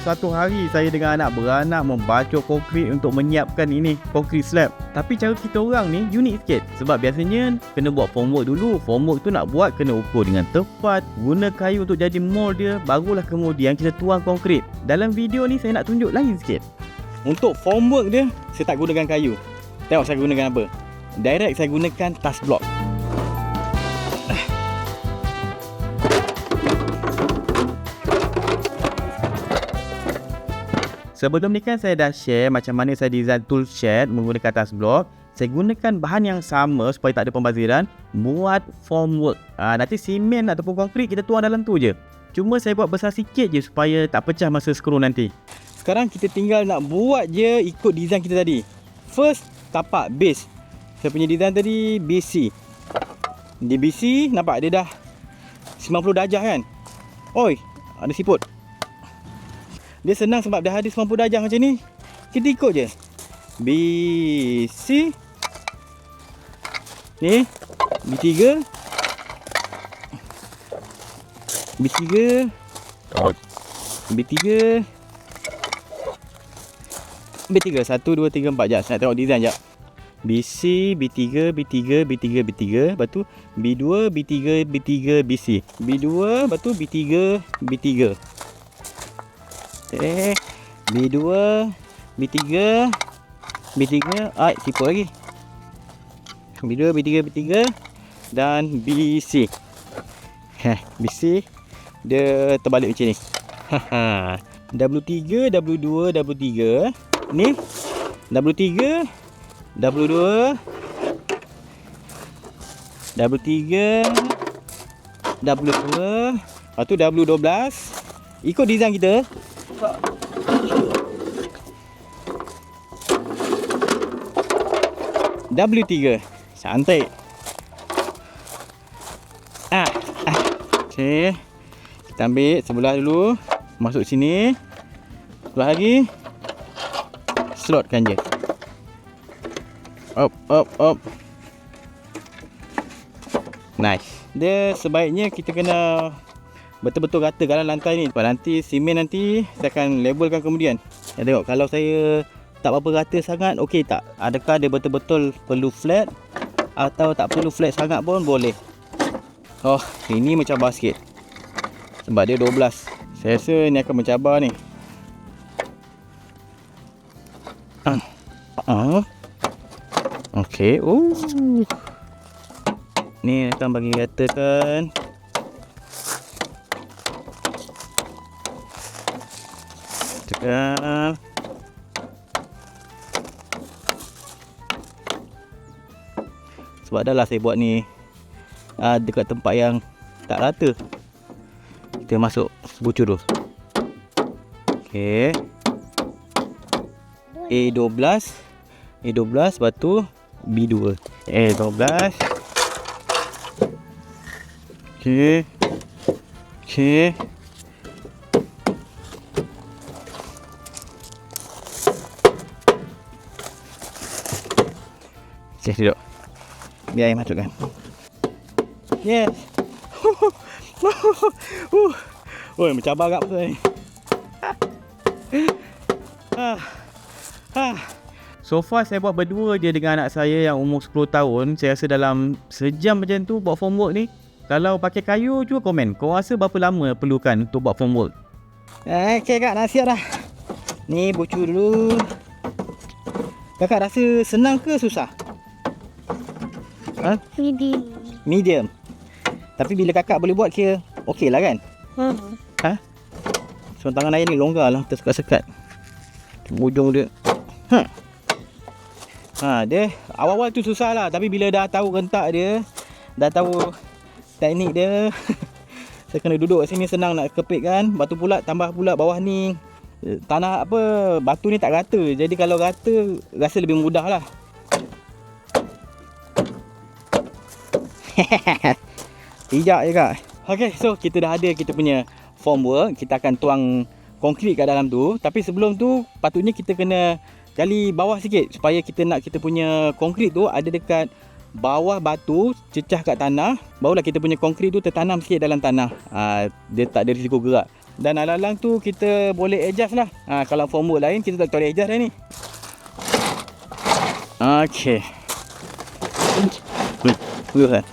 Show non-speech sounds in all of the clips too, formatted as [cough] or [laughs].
satu hari saya dengan anak beranak membacok konkrit untuk menyiapkan ini konkrit slab. Tapi cara kita orang ni unik sikit. Sebab biasanya kena buat formwork dulu. Formwork tu nak buat kena ukur dengan tepat. Guna kayu untuk jadi mold dia. Barulah kemudian kita tuang konkrit. Dalam video ni saya nak tunjuk lain sikit. Untuk formwork dia, saya tak gunakan kayu. Tengok saya gunakan apa. Direct saya gunakan task block. Sebelum ni kan saya dah share macam mana saya design tool shed menggunakan task block. Saya gunakan bahan yang sama supaya tak ada pembaziran buat formwork. Ha, nanti simen ataupun konkrit kita tuang dalam tu je. Cuma saya buat besar sikit je supaya tak pecah masa skru nanti. Sekarang kita tinggal nak buat je ikut design kita tadi. First, tapak base. Saya punya design tadi BC. Di BC nampak dia dah 90 darjah kan? Oi, ada siput. Dia senang sebab dah ada 90 darjah macam ni. Kita ikut je. B, C. Ni. B3. B3. B3. B3. 1, 2, 3, 4. Sekejap. Nak tengok design sekejap. BC, B3, B3, B3, B3. Lepas tu B2, B3, B3, BC. B2, lepas tu B3, B3. Okay. B2, B3, B3, ai tipu lagi. B2, B3, B3 dan BC. Heh, BC dia terbalik macam ni. W3, W2, W3. Ni W3, W2, W3, W2, lepas tu W12. Ikut design kita, W3 Cantik ah, ah. Okay Kita ambil sebelah dulu. Masuk sini. Sebelah lagi. Slotkan je. Up, up, up Nice. Dia sebaiknya kita kena betul-betul ratakan lantai ni. Sebab nanti simen nanti saya akan labelkan kemudian. Ya, tengok kalau saya tak apa-apa rata sangat okey tak? Adakah dia betul-betul perlu flat? Atau tak perlu flat sangat pun boleh. Oh ini mencabar sikit sebab dia 12 saya rasa ni akan mencabar ni. Ah. Uh. okey. Oh ni akan bagi ratakan tekan sebab dah lah saya buat ni uh, dekat tempat yang tak rata. Kita masuk sebucur dulu ok A12 A12 lepas tu B2 A12 ok ok Okay, duduk. Biar air masuk kan. Yes. [laughs] Oi, mencabar agak betul ni. So far saya buat berdua je dengan anak saya yang umur 10 tahun. Saya rasa dalam sejam macam tu buat formwork ni. Kalau pakai kayu cuba komen. Kau rasa berapa lama perlukan untuk buat formwork? Eh, okay kak, nak siap dah. Ni bocor dulu. Kakak rasa senang ke susah? Ha? Medium. Medium. Tapi bila kakak boleh buat kira okey lah kan? Hmm. Ha? So tangan ayah ni longgar lah tersekat-sekat. Ujung dia. Ha. Ha, dia awal-awal tu susah lah. Tapi bila dah tahu rentak dia, dah tahu teknik dia, [laughs] saya kena duduk sini senang nak kepit kan. Batu pula tambah pula bawah ni. Tanah apa, batu ni tak rata. Jadi kalau rata, rasa lebih mudah lah. [laughs] Tijak je kak Okay so kita dah ada kita punya formwork Kita akan tuang konkrit kat dalam tu Tapi sebelum tu patutnya kita kena gali bawah sikit Supaya kita nak kita punya konkrit tu ada dekat bawah batu Cecah kat tanah Barulah kita punya konkrit tu tertanam sikit dalam tanah ha, Dia tak ada risiko gerak Dan alang-alang tu kita boleh adjust lah. Ha, kalau formwork lain kita tak boleh adjust dah ni. Okey. Wih, kan.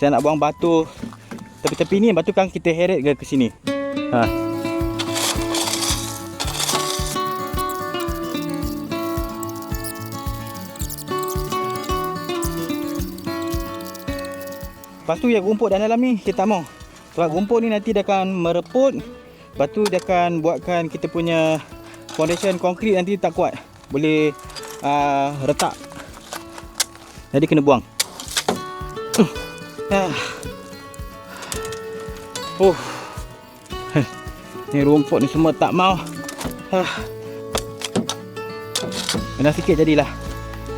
Saya nak buang batu tepi-tepi ni batu kan kita heret ke ke sini. Ha. Lepas tu yang rumput dalam ni kita mau. Sebab rumput ni nanti dia akan mereput. Lepas tu dia akan buatkan kita punya foundation konkrit nanti tak kuat. Boleh uh, retak. Jadi kena buang. Uh. Oh. Ni rumput ni semua tak mau. Ah. Kena sikit jadilah.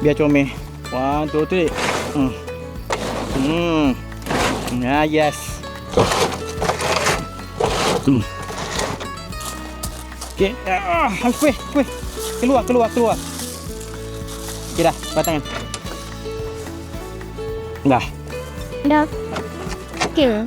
Biar comel. One, two, three. Hmm. Hmm. Ah, yes. Hmm. Okay. Ah, weh, weh. Keluar, keluar, keluar. Okay dah, patangan. Dah. Dah. Okey.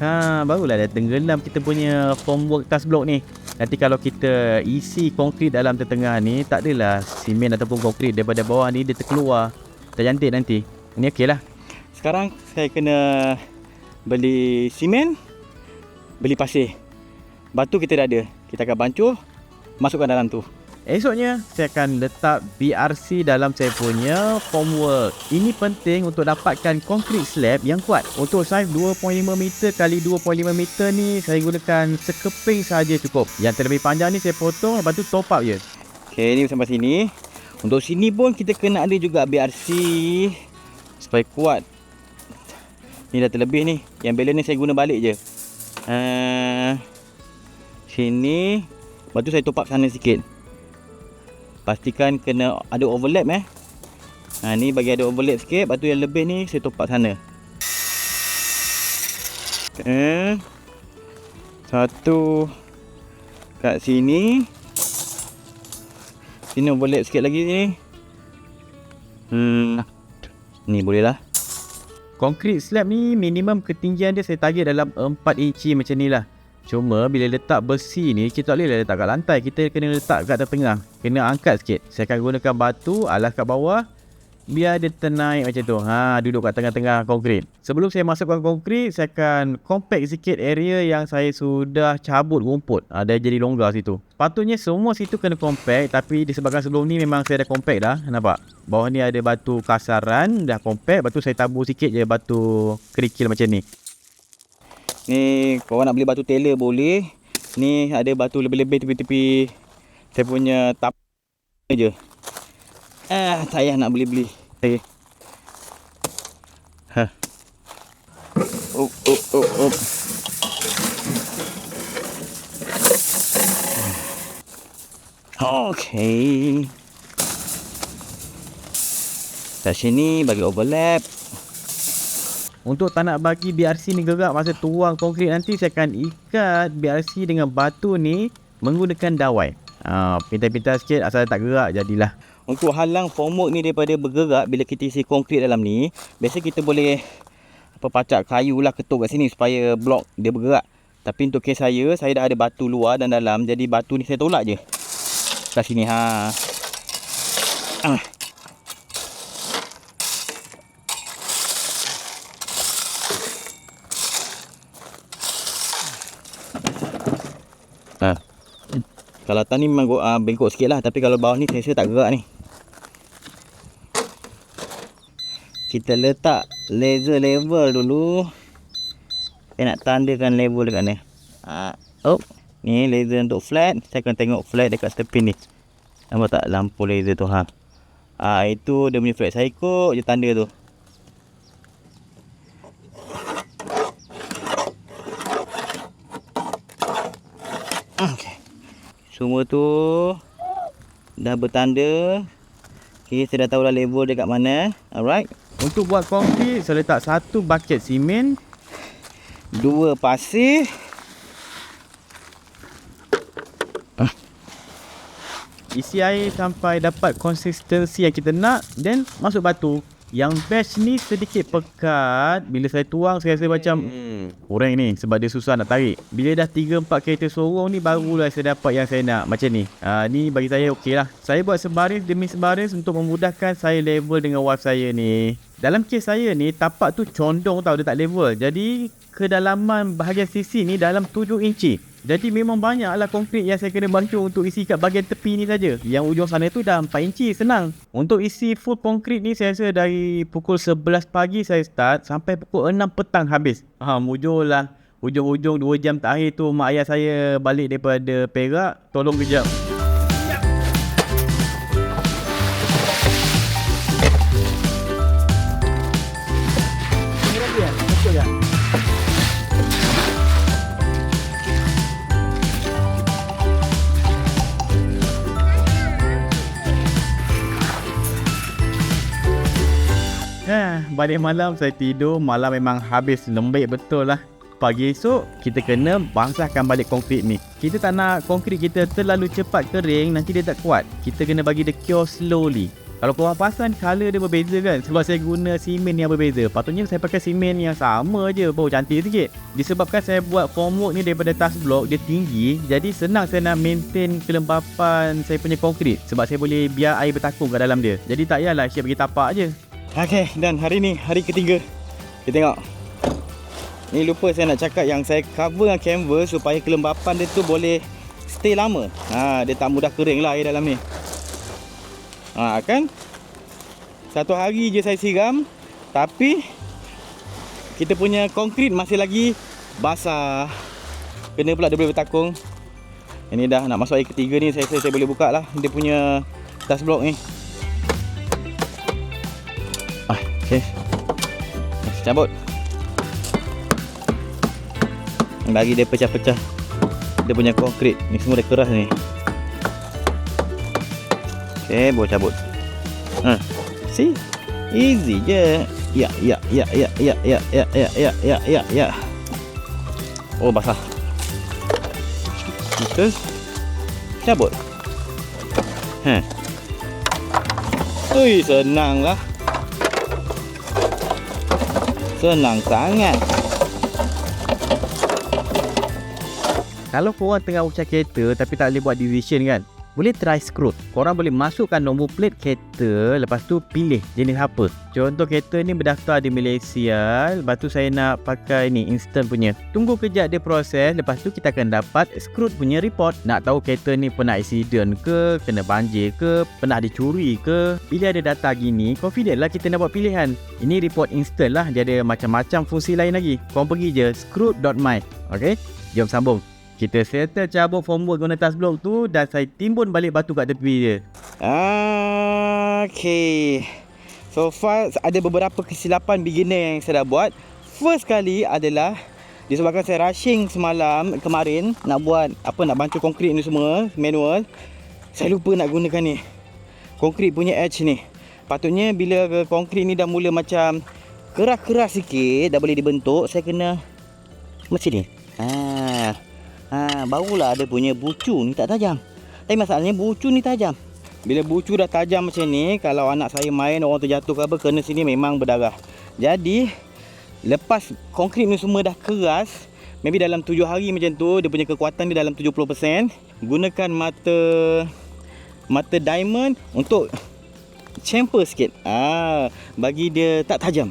Ha, barulah dah tenggelam kita punya formwork task block ni. Nanti kalau kita isi konkrit dalam tengah ni, tak adalah simen ataupun konkrit daripada bawah ni dia terkeluar. Tak cantik nanti. Ini okey lah. Sekarang saya kena beli simen, beli pasir. Batu kita dah ada. Kita akan bancuh, masukkan dalam tu. Esoknya, saya akan letak BRC dalam saya punya formwork. Ini penting untuk dapatkan konkrit slab yang kuat. Untuk saiz 2.5 meter kali 2.5 meter ni, saya gunakan sekeping saja cukup. Yang terlebih panjang ni saya potong, lepas tu top up je. Okey, ni sampai sini. Untuk sini pun kita kena ada juga BRC supaya kuat. Ni dah terlebih ni. Yang balance ni saya guna balik je. Uh, sini. Lepas tu saya top up sana sikit. Pastikan kena ada overlap eh. Ha, ni bagi ada overlap sikit. Lepas tu yang lebih ni saya top up sana. Okay. Satu kat sini. Sini overlap sikit lagi sini. Hmm. Ni boleh lah. Konkrit slab ni minimum ketinggian dia saya target dalam 4 inci macam ni lah. Cuma bila letak besi ni kita tak boleh letak kat lantai. Kita kena letak kat tengah. Kena angkat sikit. Saya akan gunakan batu alas kat bawah. Biar dia ternaik macam tu. Ha, duduk kat tengah-tengah konkrit. Sebelum saya masukkan konkrit, saya akan compact sikit area yang saya sudah cabut rumput. Ha, dia jadi longgar situ. Patutnya semua situ kena compact. Tapi disebabkan sebelum ni memang saya dah compact dah. Nampak? Bawah ni ada batu kasaran. Dah compact. Lepas tu saya tabur sikit je batu kerikil macam ni. Ni korang nak beli batu tailor boleh. Ni ada batu lebih-lebih tepi-tepi saya punya tap je. Ah, saya nak beli-beli. Okay. Ha. Up, up, up, up. Okay. Kat sini bagi overlap. Untuk tak nak bagi BRC ni gerak masa tuang konkrit nanti saya akan ikat BRC dengan batu ni menggunakan dawai. Ha, pintar-pintar sikit asal tak gerak jadilah. Untuk halang formwork ni daripada bergerak bila kita isi konkrit dalam ni, biasa kita boleh apa pacak kayu lah ketuk kat sini supaya blok dia bergerak. Tapi untuk kes saya, saya dah ada batu luar dan dalam jadi batu ni saya tolak je. Kat sini ha. Ah. Ha. Kalau atas ni memang uh, bengkok sikit lah Tapi kalau bawah ni saya rasa tak gerak ni Kita letak laser level dulu Saya nak tandakan level dekat ni ha. oh. Ni laser untuk flat Saya akan tengok flat dekat stepin ni Nampak tak lampu laser tu ha. ha Itu dia punya flat Saya ikut je tanda tu Semua tu dah bertanda. Okay, saya dah tahu lah level dia kat mana. Alright. Untuk buat konkrit saya letak satu bucket simen, Dua pasir. isi air sampai dapat konsistensi yang kita nak then masuk batu. Yang best ni sedikit pekat. Bila saya tuang saya rasa macam hmm. Orang ni sebab dia susah nak tarik. Bila dah 3-4 kereta sorong ni Barulah saya dapat yang saya nak. Macam ni. Ha, Ni bagi saya okey lah. Saya buat sebaris demi sebaris Untuk memudahkan saya level dengan wife saya ni. Dalam kes saya ni Tapak tu condong tau Dia tak level. Jadi kedalaman bahagian sisi ni Dalam 7 inci jadi memang banyaklah konkrit yang saya kena bangcur untuk isi kat bahagian tepi ni saja. Yang ujung sana tu dah 4 inci senang. Untuk isi full konkrit ni saya rasa dari pukul 11 pagi saya start sampai pukul 6 petang habis. Ha mujur lah. Ujung-ujung 2 jam terakhir tu mak ayah saya balik daripada Perak tolong kejap. Balik malam saya tidur, malam memang habis lembik betul lah. Pagi esok, kita kena basahkan balik konkrit ni. Kita tak nak konkrit kita terlalu cepat kering, nanti dia tak kuat. Kita kena bagi dia cure slowly. Kalau korang perasan, colour dia berbeza kan? Sebab saya guna simen yang berbeza. Patutnya saya pakai simen yang sama je, baru cantik sikit. Disebabkan saya buat formwork ni daripada task block, dia tinggi. Jadi senang saya nak maintain kelembapan saya punya konkrit. Sebab saya boleh biar air bertakung kat dalam dia. Jadi tak payahlah siap bagi tapak je. Okey, dan hari ni hari ketiga. Kita tengok. Ni lupa saya nak cakap yang saya cover dengan canvas supaya kelembapan dia tu boleh stay lama. Ha, dia tak mudah kering lah air dalam ni. Ha, kan? Satu hari je saya siram tapi kita punya konkrit masih lagi basah. Kena pula dia boleh bertakung. Ini dah nak masuk air ketiga ni saya rasa saya boleh buka lah dia punya task block ni. Okey. Kita cabut. Bagi dia pecah-pecah. Dia punya konkrit. Ni semua dah keras ni. Okey, boleh cabut. Ha. See? Easy je. Ya, ya, ya, ya, ya, ya, ya, ya, ya, ya, ya, ya. Oh, basah. Kita cabut. Ha. Ui, senang lah. Senang sangat. Kalau korang tengah ucap kereta tapi tak boleh buat decision kan boleh try scrut. Korang boleh masukkan nombor plate kereta lepas tu pilih jenis apa. Contoh kereta ni berdaftar di Malaysia, lepas tu saya nak pakai ni instant punya. Tunggu kejap dia proses, lepas tu kita akan dapat scrut punya report. Nak tahu kereta ni pernah accident ke, kena banjir ke, pernah dicuri ke. Bila ada data gini, confident lah kita nak buat pilihan. Ini report instant lah, dia ada macam-macam fungsi lain lagi. Korang pergi je scrut.my. Okay, jom sambung. Kita settle cabut formwork guna task block tu dan saya timbun balik batu kat tepi dia. Okay. So far ada beberapa kesilapan beginner yang saya dah buat. First kali adalah disebabkan saya rushing semalam kemarin nak buat apa nak bancur konkrit ni semua manual. Saya lupa nak gunakan ni. Konkrit punya edge ni. Patutnya bila konkrit ni dah mula macam keras-keras sikit dah boleh dibentuk, saya kena macam ni. Ah, Ha, barulah ada punya bucu ni tak tajam. Tapi masalahnya bucu ni tajam. Bila bucu dah tajam macam ni, kalau anak saya main orang terjatuh ke apa, kena sini memang berdarah. Jadi, lepas konkrit ni semua dah keras, maybe dalam 7 hari macam tu, dia punya kekuatan dia dalam 70%, gunakan mata mata diamond untuk chamfer sikit. Ah, bagi dia tak tajam.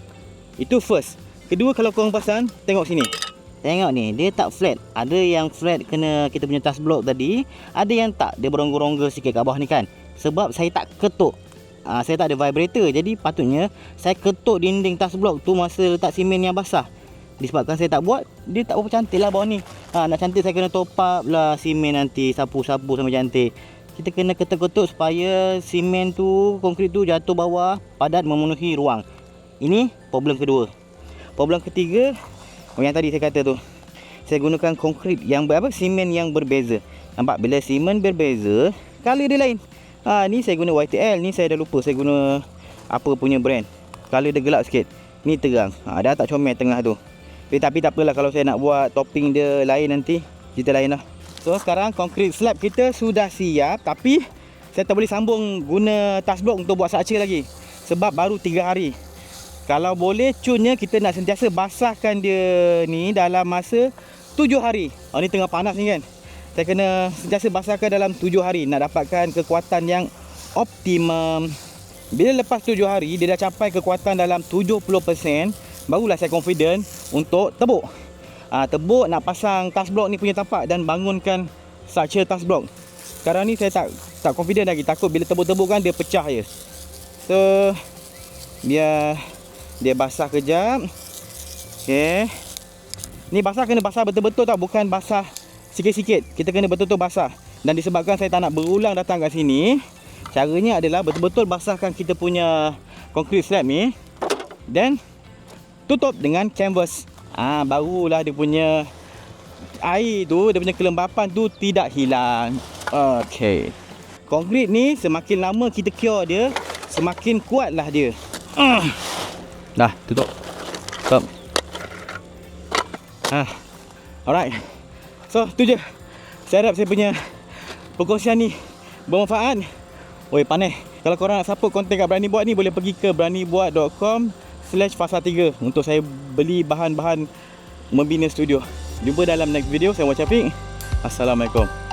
Itu first. Kedua kalau korang pasang, tengok sini. Tengok ni, dia tak flat. Ada yang flat kena kita punya task block tadi. Ada yang tak, dia berongga-rongga sikit kat bawah ni kan. Sebab saya tak ketuk. Uh, saya tak ada vibrator. Jadi patutnya saya ketuk dinding task block tu masa letak simen yang basah. Disebabkan saya tak buat, dia tak berapa cantik lah bawah ni. Ha, nak cantik saya kena top up lah simen nanti. Sapu-sapu sampai cantik. Kita kena ketuk-ketuk supaya simen tu, konkrit tu jatuh bawah. Padat memenuhi ruang. Ini problem kedua. Problem ketiga, Oh yang tadi saya kata tu. Saya gunakan konkrit yang ber, apa simen yang berbeza. Nampak bila simen berbeza, color dia lain. Ha ni saya guna YTL, ni saya dah lupa saya guna apa punya brand. Color dia gelap sikit. Ni terang. Ha dah tak comel tengah tu. Tapi, tapi tak apalah kalau saya nak buat topping dia lain nanti, kita lain lah. So sekarang konkrit slab kita sudah siap tapi saya tak boleh sambung guna task block untuk buat structure lagi. Sebab baru 3 hari. Kalau boleh cunnya kita nak sentiasa basahkan dia ni dalam masa 7 hari. Oh ni tengah panas ni kan. Saya kena sentiasa basahkan dalam 7 hari nak dapatkan kekuatan yang optimum. Bila lepas 7 hari dia dah capai kekuatan dalam 70%, barulah saya confident untuk tebuk. Ah tebuk nak pasang task block ni punya tapak dan bangunkan structure task block. Sekarang ni saya tak tak confident lagi takut bila tebuk-tebuk kan dia pecah je. So dia dia basah kejap. Okey. Ni basah kena basah betul-betul tau bukan basah sikit-sikit. Kita kena betul-betul basah. Dan disebabkan saya tak nak berulang datang kat sini, caranya adalah betul-betul basahkan kita punya concrete slab ni dan tutup dengan canvas. Ah barulah dia punya air tu, dia punya kelembapan tu tidak hilang. Okey. Konkrit ni semakin lama kita cure dia, semakin kuatlah dia. Ah. Dah, tutup. Stop. Ah. Alright. So, tu je. Saya harap saya punya perkongsian ni bermanfaat. Oi, panas. Kalau korang nak support konten kat Berani Buat ni boleh pergi ke beranibuat.com slash fasa 3 untuk saya beli bahan-bahan membina studio. Jumpa dalam next video. Saya Muhammad Syafiq. Assalamualaikum.